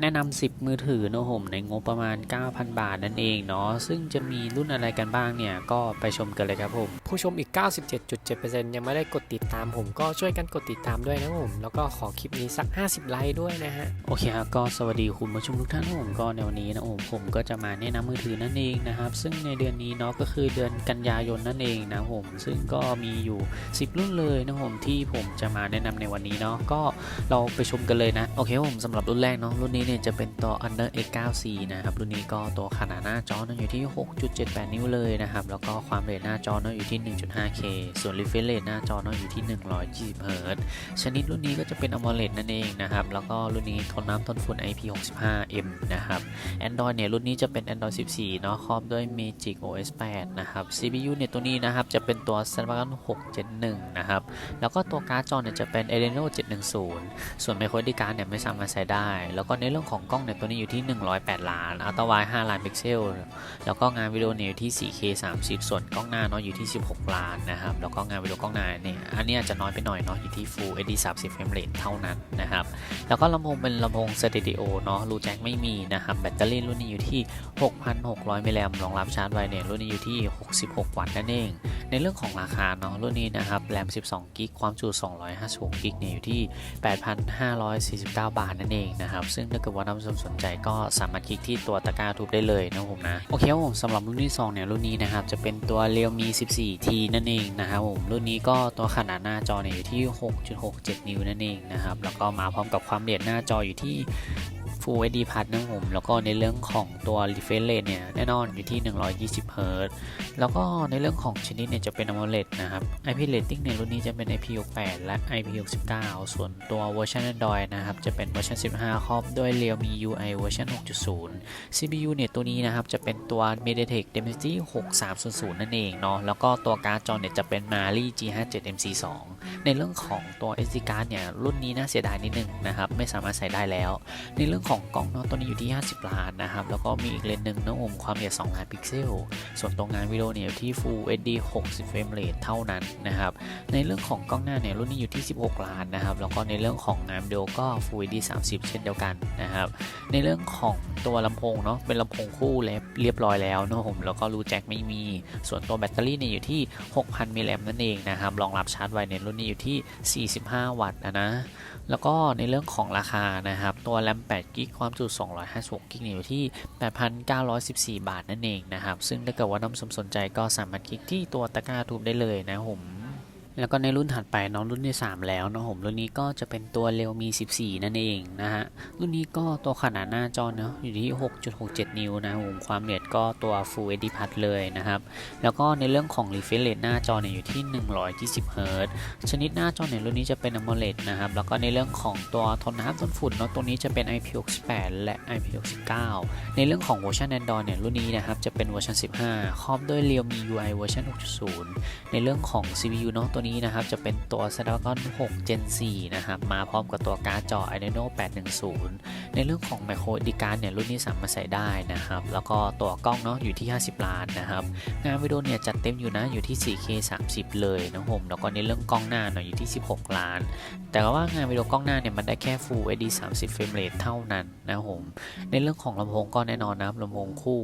แนะนำ10 มือถือนะผมในงบประมาณ 9,000 บาทนั่นเองเนาะซึ่งจะมีรุ่นอะไรกันบ้างเนี่ย ก็ไปชมกันเลยครับผมผู้ชมอีก 97.7%ยังไม่ได้กดติดตามผมก็ช่วยกันกดติดตามด้วยนะผม แล้วก็ขอคลิปนี้สัก 50 ไลค์ด้วยนะฮะ โอเคครับก็สวัสดีคุณผู้ชมทุกท่านนะผมก็ในวันนี้นะผมผมก็จะมาแนะนำมือถือนั่นเองนะครับ ซึ่งในเดือนนี้เนาะก็คือเดือนกันยายนนั่นเองนะผม ซึ่งก็มีอยู่ 10 รุ่นเลยนะผมที่ผมจะมาแนะนำในวันนี้เนาะก็เราไปชมกันเลยนะ โอเคผมสำหรับรุ่นแรกเนาะรุ่นนี้เนี่ยจะเป็นตัว Under X9C นะครับรุ่นนี้ก็ตัวขนาดหน้าจอเนอะอยู่ที่ 6.78 นิ้วเลยนะครับแล้วก็ความเร็วหน้าจอเนอะอยู่ที่ 1.5K ส่วน refresh rate หน้าจอเนอะอยู่ที่ 120 Hz ชนิดรุ่นนี้ก็จะเป็น AMOLED นั่นเองนะครับ แล้วก็รุ่นนี้ทนน้ำทนฝุ่น IP65M นะครับ Android เนี่ย รุ่นนี้จะเป็น Android 14 เนาะครอบด้วย Magic OS 8 นะครับ CPU เนี่ย ตัวนี้นะครับ จะเป็นตัว Snapdragon 6 Gen 1นะครับ แล้วก็ตัวการ์ดจอเนี่ยจะเป็น Adreno 710 ส่วน micro SD card เนี่ยไม่สามารถใช้ได้ แล้วก็ในเรื่องของกล้องเนี่ยตัวนี้อยู่ที่ 108 ล้าน Ultra wide 5ล้านพิกเซล แล้วก็งานวิดีโอเนี่ยอยู่ที่ 4K 30 ส่วนกล้องหน้าเนาะอยู่ที่6 ล้านนะครับ แล้วก็งานวิดีโอกล้องหน้าเนี่ยอันนี้อาจจะน้อยไปหน่อยเนาะอยู่ที่ Full HD 30 frame rate เท่านั้นนะครับ แล้วก็ลำโพงเป็นลำโพงสเตดิโอเนาะรูแจ็คไม่มีนะครับ แบตเตอรี่รุ่นนี้อยู่ที่ 6,600 มิลลิแอมป์รองรับชาร์จไวเนี่ยรุ่นนี้อยู่ที่ 66 วัตต์นั่นเองในเรื่องของราคาเนาะรุ่นนี้นะครับแรม 12 กิก ความจุ 256 กิกเนี่ยอยู่ที่ 8,549 บาทนั่นเองนะครับ ซึ่งถ้าเกิดว่าท่านผู้ชมสนใจก็สามารถคลิกที่ตัวตะกร้าทุบได้เลยนะผมนะ โอเคผมสำหรับรุ่นที่ 2 เนี่ย รุ่นนี้นะครับ จะเป็นตัว Realme 14T นั่นเองนะครับผม รุ่นนี้ก็ตัวขนาดหน้าจอเนี่ยอยู่ที่ 6.67 นิ้วนั่นเองนะครับ แล้วก็มาพร้อมกับความละเอียดหน้าจออยู่ที่ Full HD Plus นะครับผมแล้วก็ในเรื่องของตัว refresh rate เนี่ยแน่นอนอยู่ที่ 120 Hz แล้วก็ในเรื่องของชนิดเนี่ยจะเป็น AMOLED นะครับ IP rating ในรุ่นนี้จะเป็น IP68 และ IP69 ส่วนตัวเวอร์ชัน Android นะครับจะเป็นเวอร์ชัน 15 ครอบด้วย Realme UI เวอร์ชัน6.0 CPU เนี่ยตัวนี้นะครับจะเป็นตัว MediaTek Dimensity 6300 นั่นเองเนาะแล้วก็ตัวการ์ดจอเนี่ยจะเป็น Mali G57 MC2 ในเรื่องของตัว SD card เนี่ยรุ่นนี้น่าเสียดายนิดนึงนะครับไม่สามารถใส่ได้แล้ว ในเรื่องของกล้องเนาะตัวนี้อยู่ที่ 50 ล้านนะครับ แล้วก็มีอีกเลนส์หนึ่งนะผมความละเอียด 2 ล้านพิกเซล ส่วนตรงงานวิดีโอเนี่ยอยู่ที่ Full HD 60 frame rate เท่านั้นนะครับ ในเรื่องของกล้องหน้าเนี่ยรุ่นนี้อยู่ที่ 16 ล้านนะครับ แล้วก็ในเรื่องของงานวิดีโอก็ Full HD 30 เช่นเดียวกันนะครับ ในเรื่องของตัวลำโพงเนาะเป็นลำโพงคู่แล้วเรียบร้อยแล้วนะผมแล้วก็รูแจ็คไม่มี ส่วนตัวแบตเตอรี่เนี่ยอยู่ที่ 6,000มิลลิแอมนั่นเองนะครับรองรับชาร์จไวในรุ่นนี้อยู่ที่ 45 วัตต์นะนะแล้วก็ในเรื่องของราคานะครับ ตัวแรม8กิกความจุ 256กิกเนี่ยอยู่ที่ 8,914 บาทนั่นเองนะครับ ซึ่งถ้าเกิดว่าน้ำสมสนใจก็สามารถคลิกที่ตัวตะกร้าทูบได้เลยนะผม แล้วก็ในรุ่นถัดไปน้องรุ่นที่ 3 แล้วนะผมรุ่นนี้ก็จะเป็นตัว Realme 14 นั่นเองนะฮะ รุ่นนี้ก็ตัวขนาดหน้าจอเนาะอยู่ที่ 6.67 นิ้วนะผมความละเอียดก็ตัว Full HD Plus เลยนะครับ แล้วก็ในเรื่องของ refresh rate หน้าจอเนี่ยอยู่ที่ 120 Hz ชนิดหน้าจอเนี่ยรุ่นนี้จะเป็น AMOLED นะครับ แล้วก็ในเรื่องของตัวทนน้ำทนฝุ่นเนาะตัวนี้จะเป็น IP68 และ IP69 ในเรื่องของเวอร์ชัน Android เนี่ยรุ่นนี้นะครับจะเป็นเวอร์ชัน 15 ครอบด้วย Realme UI เวอร์ชัน6.0 ในเรื่องของ CPU เนาะตัวนี้นะครับจะเป็นตัว Snapdragon 6 Gen 4 นะครับ มาพร้อมกับตัวการ์ดจอ Adreno 810 ในเรื่องของ Micro SD card เนี่ยรุ่นนี้สามารถใส่ได้นะครับ แล้วก็ตัวกล้องเนาะอยู่ที่ 50 ล้านนะครับ งานวิดีโอเนี่ยจัดเต็มอยู่นะอยู่ที่ 4K 30 เลยนะผมแล้วก็ในเรื่องกล้องหน้าเนาะอยู่ที่ 16 ล้าน แต่ว่างานวิดีโอกล้องหน้าเนี่ยมันได้แค่ Full HD 30 frame rate เท่านั้นนะผมในเรื่องของลำโพงก็แน่นอนนะครับลำโพงคู่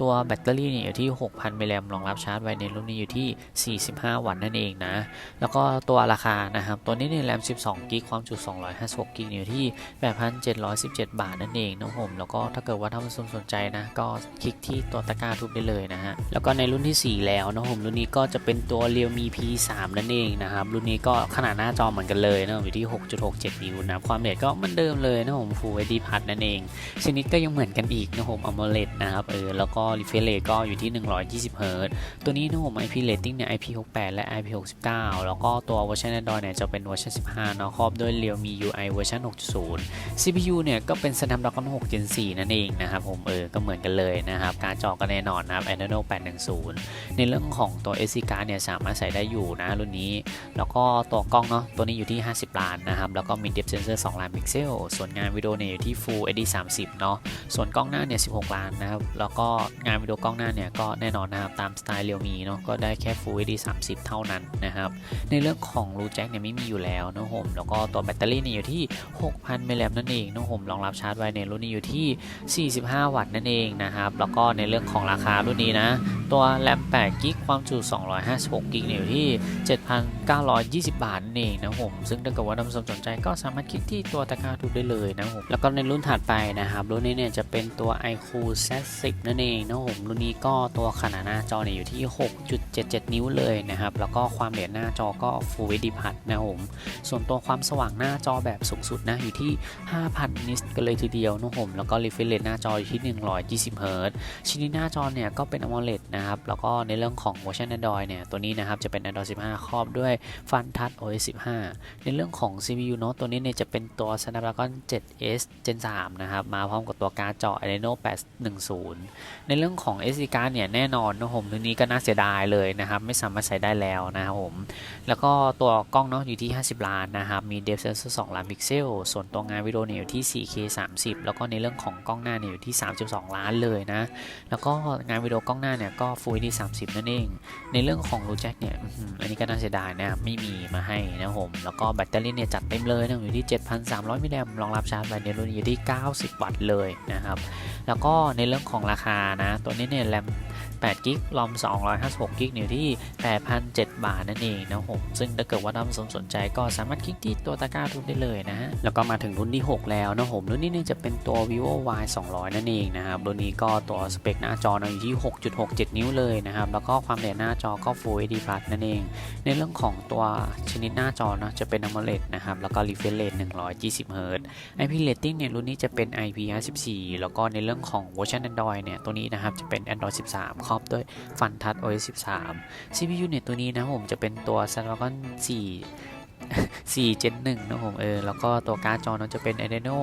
ตัวแบตเตอรี่เนี่ยอยู่ที่ 6,000มิลลิแอมป์รองรับชาร์จไวในรุ่นนี้อยู่ที่ 45 วัตต์นั่นเองนะแล้วก็ตัวราคานะครับ ตัวนี้เนี่ยแรม 12 กิก ความจุ 256 กิกอยู่ที่ 8,717 บาทนั่นเองนะผมแล้วก็ถ้าเกิดว่าท่านผู้ชมสนใจนะ ก็คลิกที่ตัวตะกร้าทุบได้เลยนะฮะ แล้วก็ในรุ่นที่ 4 แล้วนะผมรุ่นนี้ก็จะเป็นตัว Realme P3 นั่นเองนะครับ รุ่นนี้ก็ขนาดหน้าจอเหมือนกันเลยนะอยู่ที่ 6.67 นิ้วนะ ความละเอียดก็เหมือนเดิมเลยนะผม Full HD Plus นั่นเอง ชนิดก็ยังเหมือนกันอีกนะผม AMOLED นะครับเออแล้วก็ refresh rate ก็อยู่ที่ 120 Hz ตัวนี้นะผม IP rating เนี่ย IP68 และ IP69 แล้วก็ตัวเวอร์ชัน Android เนี่ยจะเป็นเวอร์ชัน 15 เนาะครอบด้วย Realme UI เวอร์ชัน 6.0 CPU เนี่ยก็เป็น Snapdragon 6 Gen 4 นั่นเองนะครับผมเออ ก็เหมือนกันเลยนะครับ การจอก็แน่นอนนะครับ Adreno 810 ในเรื่องของตัว SD card เนี่ยสามารถใส่ได้อยู่นะรุ่นนี้ แล้วก็ตัวกล้องเนาะตัวนี้อยู่ที่ 50 ล้านนะครับ แล้วก็มี depth sensor 2ล้านพิกเซล ส่วนงานวิดีโอเนี่ยอยู่ที่ Full HD 30 เนาะ ส่วนกล้องหน้าเนี่ย 16 ล้านนะครับ แล้วก็งานวิดีโอกล้องหน้าเนี่ยก็แน่นอนนะครับตามสไตล์ Realme เนาะก็ได้แค่ Full HD 30 เท่านั้นนะครับในเรื่องของรูแจ็คเนี่ยไม่มีอยู่แล้วนะผมแล้วก็ตัวแบตเตอรี่เนี่ยอยู่ที่ 6,000มิลลิแอมป์นั่นเองนะผมรองรับชาร์จไวในรุ่นนี้อยู่ที่ 45 วัตต์นั่นเองนะครับแล้วก็ในเรื่องของราคารุ่นนี้นะ ตัวแรม8กิกความจุ 256กิกเนี่ยอยู่ที่ 7,920 บาทนั่นเองนะผมซึ่งถ้าเกิดว่าท่านผู้ชมสนใจก็สามารถคลิกที่ตัวตะกร้าทุกได้เลยนะผมแล้วก็ในรุ่นถัดไปนะครับรุ่นนี้เนี่ยจะเป็นตัว iQ Z10 นั่นเองนะผมรุ่นนี้ก็ตัวขนาดหน้าจอเนี่ยอยู่ที่ 6.77 นิ้วเลยนะครับแล้วก็ความละเอียดหน้าจอก็ Full HD Plus นะผมส่วนตัวความสว่างหน้าจอแบบสูงสุดนะอยู่ที่ 5,000 นิตกันเลยทีเดียวนะผมแล้วก็ refresh rate หน้าจออยู่ที่ 120 Hz ชิ้นนี้หน้าจอเนี่ยก็เป็น AMOLED นะครับแล้วก็ในเรื่องของเวอร์ชัน Android เนี่ยตัวนี้นะครับจะเป็น Android 15 ครอบด้วย Fun Touch OS 15 ในเรื่องของ CPU เนาะตัวนี้เนี่ยจะเป็นตัว Snapdragon 7S Gen 3นะครับมาพร้อมกับตัวการ์ดจอ Adreno 810 ในเรื่องของ SD card เนี่ยแน่นอนนะผมตัวนี้ก็น่าเสียดายเลยนะครับไม่สามารถใส่ได้แล้วนะครับผมแล้วก็ตัวกล้องเนาะอยู่ที่ 50 ล้านนะครับ มี depth sensor 2ล้านพิกเซล ส่วนตัวงานวิดีโอเนี่ยอยู่ที่ 4K 30 แล้วก็ในเรื่องของกล้องหน้าเนี่ยอยู่ที่ 32 ล้านเลยนะ แล้วก็งานวิดีโอกล้องหน้าเนี่ยก็ Full HD 30 นั่นเอง ในเรื่องของรูแจ็คเนี่ยอันนี้ก็น่าเสียดายนะครับไม่มีมาให้นะครับผม แล้วก็แบตเตอรี่เนี่ยจัดเต็มเลยนะอยู่ที่ 7,300มิลลิแอมป์รองรับชาร์จไวในรุ่นนี้อยู่ที่ 90 วัตต์เลยนะครับ แล้วก็ในเรื่องของราคานะตัวนี้เนี่ยแรม8กิกรอม256กิกอยู่ที่ 8,007 บาทนั่นเองนะผมซึ่งถ้าเกิดว่านผู้ชมสนใจก็สามารถคลิกที่ตัวตะกร้าทุนได้เลยนะฮะแล้วก็มาถึงรุ่นที่ 6 แล้วนะผมรุ่นนี้เนี่ยจะเป็นตัว vivo y 200 นั่นเองนะครับรุ่นนี้ก็ตัวสเปคหน้าจออยู่ที่ 6.67 นิ้วเลยนะครับแล้วก็ความละเอียดหน้าจอก็ Full HD Plus นั่นเอง ในเรื่องของตัวชนิดหน้าจอนะจะเป็น AMOLED นะครับแล้วก็ refresh rate 120 Hz IP rating เนี่ยรุ่นนี้จะเป็น IP54 แล้วก็ในเรื่องของเวอร์ชัน Android เนี่ย ตัวนี้นะครับ จะเป็น Android 13 ครอบด้วย Fun Touch OS 13 CPU เนี่ย ตัวนี้นะผมจะเป็นตัว Snapdragon 4 4 Gen 1นะผมเออแล้วก็ตัวการ์ดจอเนาะจะเป็น Adreno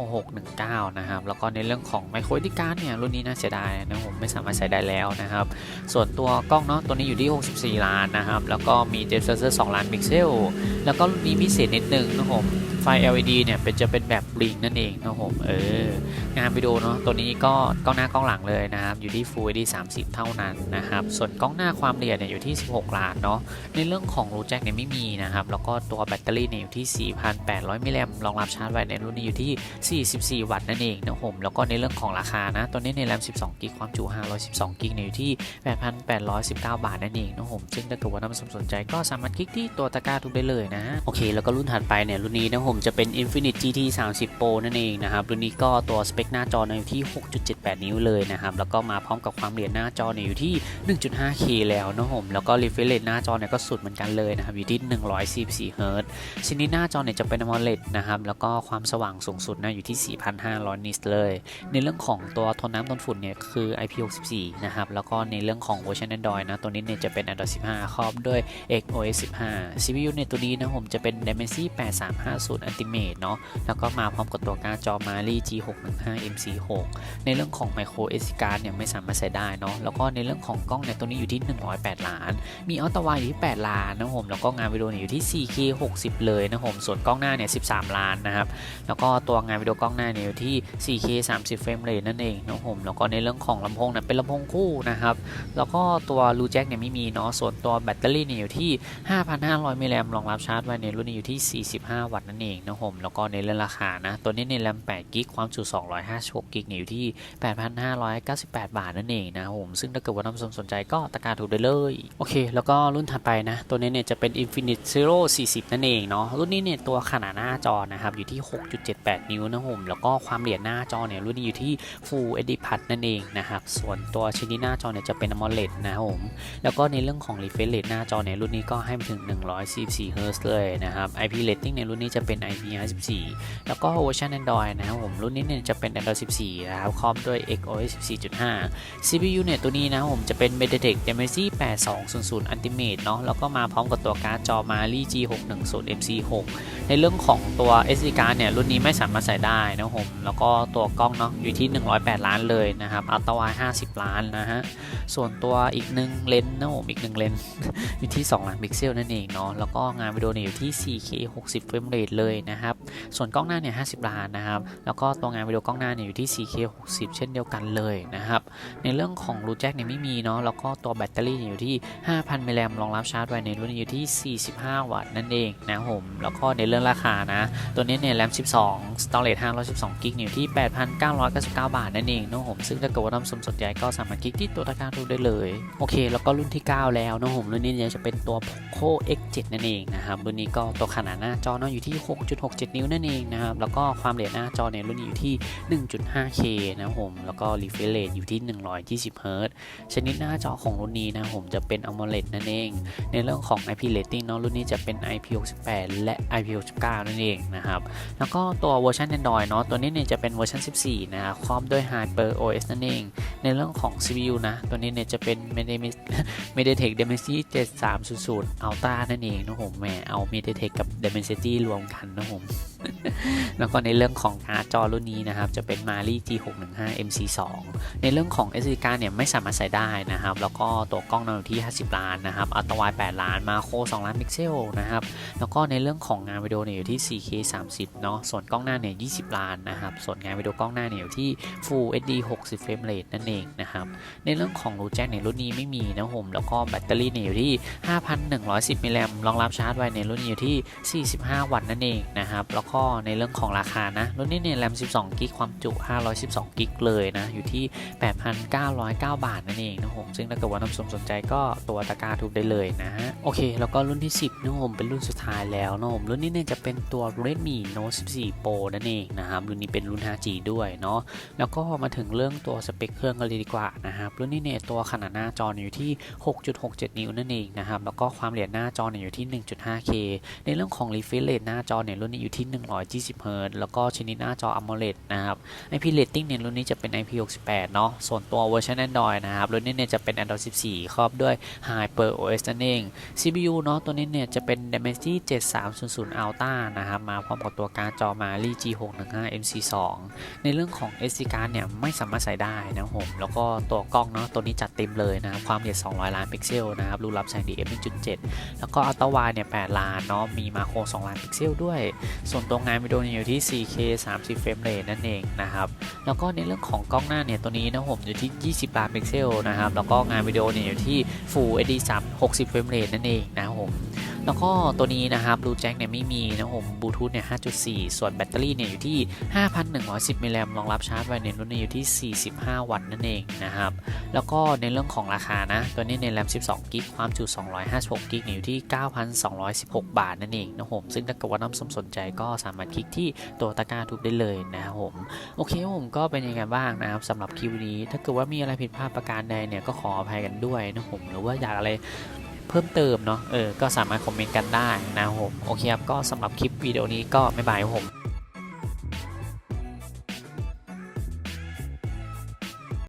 619 นะครับ แล้วก็ในเรื่องของ Micro SD card เนี่ย รุ่นนี้น่าเสียดายนะผมไม่สามารถใส่ได้แล้วนะครับ ส่วนตัวกล้องเนาะตัวนี้อยู่ที่ 64 ล้านนะครับ แล้วก็มี depth sensor 2ล้านพิกเซล แล้วก็รุ่นนี้พิเศษนิดนึงนะผม ไฟ LED เนี่ยเป็นจะเป็นแบบบลิงนั่นเองนะผมเอองานวิดีโอเนาะตัวนี้ก็กล้องหน้ากล้องหลังเลยนะครับอยู่ที่ Full HD 30 เท่านั้นนะครับส่วนกล้องหน้าความละเอียดเนี่ยอยู่ที่ 16 ล้านเนาะในเรื่องของรูแจ็คเนี่ยไม่มีนะครับแล้วก็ตัวแบตเตอรี่เนี่ยอยู่ที่ 4,800 มิลลิแอมป์รองรับชาร์จไวในรุ่นนี้อยู่ที่ 44 วัตต์นั่นเองนะผมแล้วก็ในเรื่องของราคานะตัวนี้ในแรม 12 กิกความจุ 512 กิกเนี่ยอยู่ที่ 8,819 บาทนั่นเองนะผมซึ่งถ้าเกิดว่าท่านผู้ชมสนใจก็สามารถคลิกที่ตัวตะกร้าทุกได้เลยนะโอเค แล้วก็รุ่นถัดไปเนี่ยรุ่นนี้นะผมจะเป็น Infinite GT 30 Pro นั่นเองนะครับรุ่นนี้ก็ตัวสเปคหน้าจอเนี่ยอยู่ที่ 6.78 นิ้วเลยนะครับแล้วก็มาพร้อมกับความละเอียดหน้าจอเนี่ยอยู่ที่ 1.5K แล้วนะผมแล้วก็ refresh rate หน้าจอเนี่ยก็สุดเหมือนกันเลยนะครับอยู่ที่ 144 Hz ชนิดหน้าจอเนี่ยจะเป็น AMOLED นะครับแล้วก็ความสว่างสูงสุดนะอยู่ที่ 4,500 นิตเลย ในเรื่องของตัวทนน้ำทนฝุ่นเนี่ยคือ IP64 นะครับแล้วก็ในเรื่องของเวอร์ชัน Android นะตัวนี้เนี่ยจะเป็น Android 15 ครอบด้วย XOS 15 CPU เนี่ยตัวนี้นะผมจะเป็น Dimensity 8350 Ultimate เนาะแล้วก็มาพร้อมกับตัวการ์ดจอ Mali G615 MC6 ในเรื่องของ Micro SD card เนี่ยไม่สามารถใส่ได้เนาะแล้วก็ในเรื่องของกล้องเนี่ยตัวนี้อยู่ที่ 108 ล้าน มีอัลตร้าไวอยู่ที่ 8 ล้านนะผมแล้วก็งานวิดีโอเนี่ยอยู่ที่ 4K 60 เลยนะผมส่วนกล้องหน้าเนี่ย 13 ล้านนะครับแล้วก็ตัวงานวิดีโอกล้องหน้าเนี่ยอยู่ที่ 4K 30 เฟรมเรทนั่นเองนะผมแล้วก็ในเรื่องของลำโพงเนี่ยเป็นลำโพงคู่นะครับแล้วก็ตัวรูแจ็คเนี่ยไม่มีเนาะส่วนตัวแบตเตอรี่เนี่ยอยู่ที่ 5,500 มิลลิแอมป์รองรับชาร์จไว้ในรุ่นนี้อยู่ที่ 45 วัตต์นั่นเองนะผมแล้วก็ในเรื่องราคานะ ตัวนี้ในแรม8กิกความจุ256กิกอยู่ที่ 8,598 บาทนั่นเองนะผมซึ่งถ้าเกิดว่านผู้ชมสนใจก็ตะการถูกได้เลย โอเค แล้วก็รุ่นถัดไปนะ ตัวนี้เนี่ยจะเป็น Infinite Zero 40 นั่นเองเนาะรุ่นนี้เนี่ยตัวขนาดหน้าจอนะครับอยู่ที่ 6.78 นิ้วนะผมแล้วก็ความละเอียดหน้าจอเนี่ยรุ่นนี้อยู่ที่ Full HD Plus นั่นเองนะครับส่วนตัวชิ้นนี้หน้าจอเนี่ยจะเป็น AMOLED นะครับผมแล้วก็ในเรื่องของ refresh rate หน้าจอเนี่ยรุ่นนี้ก็ให้ไปถึง 144 Hz เลยนะครับ IP rating ในรุ่นนี้จะเป็น IP54 แล้วก็เวอร์ชัน Android นะครับผมรุ่นนี้เนี่ยจะเป็น Android 14 นะครับครอบด้วย XOS 14.5 CPU เนี่ยตัวนี้นะครับผมจะเป็น MediaTek Dimensity 8200 Ultimate เนาะแล้วก็มาพร้อมกับตัวการ์ดจอ Mali G610 MC6 ในเรื่องของตัว SD card เนี่ยรุ่นนี้ไม่สามารถใส่ได้นะครับผมแล้วก็ตัวกล้องเนาะอยู่ที่ 108 ล้านเลยนะครับอัลตร้าไว50 ล้านนะฮะส่วนตัวอีกหนึ่งเลนส์นะผมอีกหนึ่งเลนส์อยู่ที่ 2 ล้านพิกเซลนั่นเองเนาะแล้วก็งานวิดีโอเนี่ยอยู่ที่ 4K 60เฟรมเรทเลยเลยนะครับ ส่วนกล้องหน้าเนี่ย50 ล้านนะครับ แล้วก็ตัวงานวิดีโอกล้องหน้าเนี่ยอยู่ที่ 4K 60 เช่นเดียวกันเลยนะครับ ในเรื่องของรูแจ็คเนี่ยไม่มีเนาะ แล้วก็ตัวแบตเตอรี่เนี่ยอยู่ที่ 5,000 มิลลิแอมรองรับชาร์จไว้ในรุ่นอยู่ที่ 45 วัตต์นั่นเองนะผม แล้วก็ในเรื่องราคานะ ตัวนี้เนี่ยแรม 12 storage 512กิกอยู่ที่ 8,999 บาทนั่นเองนะผมซึ่งถ้าเกิดว่าท่านผู้ชมสนใจก็สามารถคลิกที่ตัวตะกร้าดูได้เลย โอเค แล้วก็รุ่นที่ 9 แล้วนะผมรุ่นนี้จะเป็นตัว Poco X7 นั่นเองนะครับรุ่นนี้ก็ตัวขนาดหน้าจอเนาะอยู่ที่6.67 นิ้วนั่นเองนะครับ แล้วก็ความเร็วหน้าจอเนี่ยรุ่นนี้อยู่ที่ 1.5K นะครับผมแล้วก็ refresh rate อยู่ที่ 120 Hz ชนิดหน้าจอของรุ่นนี้นะครับผมจะเป็น AMOLED นั่นเอง ในเรื่องของ IP rating เนาะรุ่นนี้จะเป็น IP68 และ IP69 นั่นเองนะครับ แล้วก็ตัวเวอร์ชัน Android เนาะตัวนี้เนี่ยจะเป็นเวอร์ชัน 14 นะครับครอบด้วย Hyper OS นั่นเอง ในเรื่องของ CPU นะ ตัวนี้เนี่ยจะเป็น MediaTek Dimensity 7300 Ultra นั่นเองนะผมแหมเอา MediaTek กับ Dimensity รวมกันนะผม แล้วก็ในเรื่องของการ์ดจอรุ่นนี้นะครับ จะเป็น Mali G615 MC2 ในเรื่องของ SD card เนี่ยไม่สามารถใส่ได้นะครับ แล้วก็ตัวกล้องนอยู่ที่ 50 ล้านนะครับอัลตร้าไวด์8ล้าน มาโค 2 ล้านพิกเซลนะครับ แล้วก็ในเรื่องของงานวิดีโอเนี่ยอยู่ที่ 4K 30 เนาะ ส่วนกล้องหน้าเนี่ย 20 ล้านนะครับ ส่วนงานวิดีโอกล้องหน้าเนี่ยอยู่ที่ Full HD 60 frame rate นั่นเองนะครับ ในเรื่องของรูแจ็คในรุ่นนี้ไม่มีนะผมแล้วก็แบตเตอรี่เนี่ยอยู่ที่ 5,110มิลลิแอมรองรับชาร์จไว้ในรุ่นนี้อยู่ที่ 45 วัตต์นั่นเองนะครับ แล้วก็ในเรื่องของราคานะรุ่นนี้เนี่ยแรม 12 กิกความจุ 512 กิกเลยนะ อยู่ที่ 8,909 บาทนั่นเองนะผมซึ่งถ้าเกิดว่านผู้ชมสนใจก็ตัวตะกร้าทุบได้เลยนะฮะโอเค แล้วก็รุ่นที่ 10นะผมเป็นรุ่นสุดท้ายแล้วนะผมรุ่นนี้เนี่ยจะเป็นตัว Redmi Note 14 Pro นั่นเองนะครับรุ่นนี้เป็นรุ่น 5G ด้วยเนาะแล้วก็มาถึงเรื่องตัวสเปคเครื่องกันเลยดีกว่านะครับรุ่นนี้เนี่ยตัวขนาดหน้าจออยู่ที่ 6.67 นิ้วนั่นเองนะครับแล้วก็ความละเอียดหน้าจอเนี่ยอยู่ที่ 1.5K ในเรื่องของ refresh rate หน้าจอเนี่ยรุ่นนี้อยู่ที่120 Hz แล้วก็ชนิดหน้าจอ AMOLED นะครับ IP rating เนี่ยรุ่นนี้จะเป็น IP68 เนาะส่วนตัวเวอร์ชัน Android นะครับ รุ่นนี้เนี่ยจะเป็น Android 14 ครอบด้วย Hyper OS นั่นเอง CPU เนาะตัวนี้เนี่ยจะเป็น Dimensity 7300 Ultra นะครับ มาพร้อมกับตัวการ์ดจอ Mali G615 MC2 ในเรื่องของ SD card เนี่ยไม่สามารถใส่ได้นะผมแล้วก็ตัวกล้องเนาะตัวนี้จัดเต็มเลยนะครับความละเอียด 200 ล้านพิกเซลนะครับรูรับแสง DF 1.7 แล้วก็อัลตร้าไวเนี่ย 8 ล้านเนาะมีมาโคร2ล้านพิกเซลด้วย ส่วนตัวงานวิดีโออยู่ที่ 4K 30 เฟรมเรทนั่นเองนะครับ แล้วก็ในเรื่องของกล้องหน้าเนี่ยตัวนี้นะผมอยู่ที่20ล้าพิกเซลนะครับ แล้วก็งานวิดีโอเนี่ยอยู่ที่ Full HD 3 60 เฟรมเรทนั่นเองนะครับผม แล้วก็ตัวนี้นะครับบลูแจ็คเนี่ยไม่มีนะผมบลูทูธเนี่ย 5.4 ส่วนแบตเตอรี่เนี่ยอยู่ที่ 5,110มิลลิแอมรองรับชาร์จไว้ในรุ่นนี้อยู่ที่ 45 วัตต์นั่นเองนะครับ แล้วก็ในเรื่องของราคานะ ตัวนี้ในแรม 12 กิก ความจุ 256 กิกเนี่ยอยู่ที่ 9,216 บาทนั่นเองนะผมซึ่งถ้าเกิดว่าน้ำสมสนใจก็สามารถคลิกที่ตัวตะกร้าทุบได้เลยนะครับผม โอเคผมก็เป็นยังไงบ้างนะครับสำหรับคลิปนี้ ถ้าเกิดว่ามีอะไรผิดพลาดประการใดเนี่ยก็ขออภัยกันด้วยนะผมหรือว่าอยากอะไร เพิ่มเติมเนาะเออก็สามารถคอมเมนต์กันได้นะครับผมโอเคครับก็สำหรับคลิปวิดีโอนี้ก็ไม่บายครับผม